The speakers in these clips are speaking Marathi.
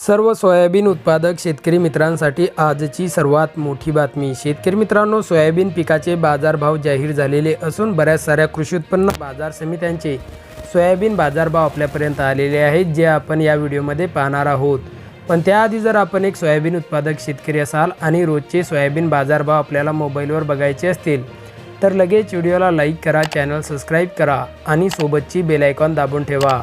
सर्व सोयाबीन उत्पादक शेतकरी मित्रांसाठी आजची सर्वात मोठी बातमी. शेतकरी मित्रांनो सोयाबीन पिकाचे बाजारभाव जाहीर झालेले असून बऱ्याच साऱ्या कृषी उत्पन्न बाजार समित्यांचे सोयाबीन बाजारभाव आपल्यापर्यंत आलेले आहेत जे आपण या व्हिडिओमध्ये पाहणार आहोत. पण त्याआधी जर आपण एक सोयाबीन उत्पादक शेतकरी असाल आणि रोजचे सोयाबीन बाजारभाव आपल्याला मोबाईलवर बघायचे असतील तर लगेच व्हिडिओला लाईक करा चॅनल सबस्क्राईब करा आणि सोबतची बेलायकॉन दाबून ठेवा.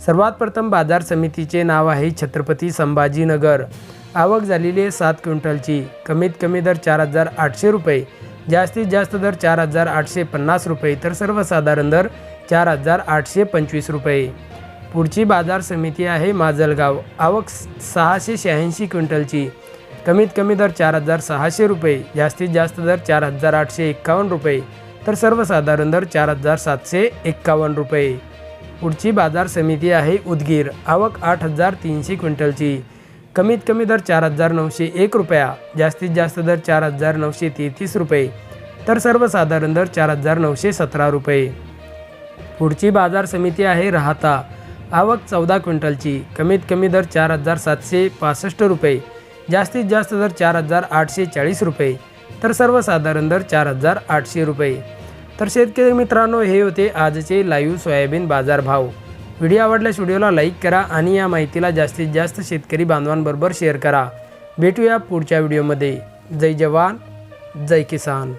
सर्वात प्रथम बाजार समितीचे नाव आहे छत्रपती संभाजीनगर. आवक झालेली आहे सात क्विंटलची. कमीत कमी दर चार हजार आठशे रुपये. जास्तीत जास्त दर चार हजार आठशे पन्नास रुपये तर सर्वसाधारण दर चार हजार आठशे पंचवीस रुपये. पुढची बाजार समिती आहे माजलगाव. आवक सहाशे शहाऐंशी क्विंटलची. कमीत कमी दर चार हजार सहाशे रुपये. जास्तीत जास्त दर चार हजार आठशे एक्कावन्न रुपये. तर सर्वसाधारण दर चार हजार सातशे एक्कावन्न रुपये. पुढची बाजार समिती आहे उदगीर. आवक आठ हजार तीनशे क्विंटलची. कमीत कमी दर चार हजार नऊशे एक रुपया. जास्तीत जास्त दर चार हजार नऊशे तेहतीस रुपये. तर सर्वसाधारण दर चार हजार नऊशे सतरा रुपये. पुढची बाजार समिती आहे राहता. आवक चौदा क्विंटलची. कमीत कमी दर चार हजार सातशे पासष्ट रुपये. जास्तीत जास्त दर चार हजार आठशे चाळीस रुपये. तर सर्वसाधारण दर चार हजार आठशे रुपये. तर शेतकरी मित्रांनो हे होते आजचे लाईव्ह सोयाबीन बाजारभाव. व्हिडिओ आवडल्यास व्हिडिओला लाईक करा आणि या माहितीला जास्तीत जास्त शेतकरी बांधवांबरोबर शेअर करा. भेटूया पुढच्या व्हिडिओमध्ये. जय जवान जय किसान.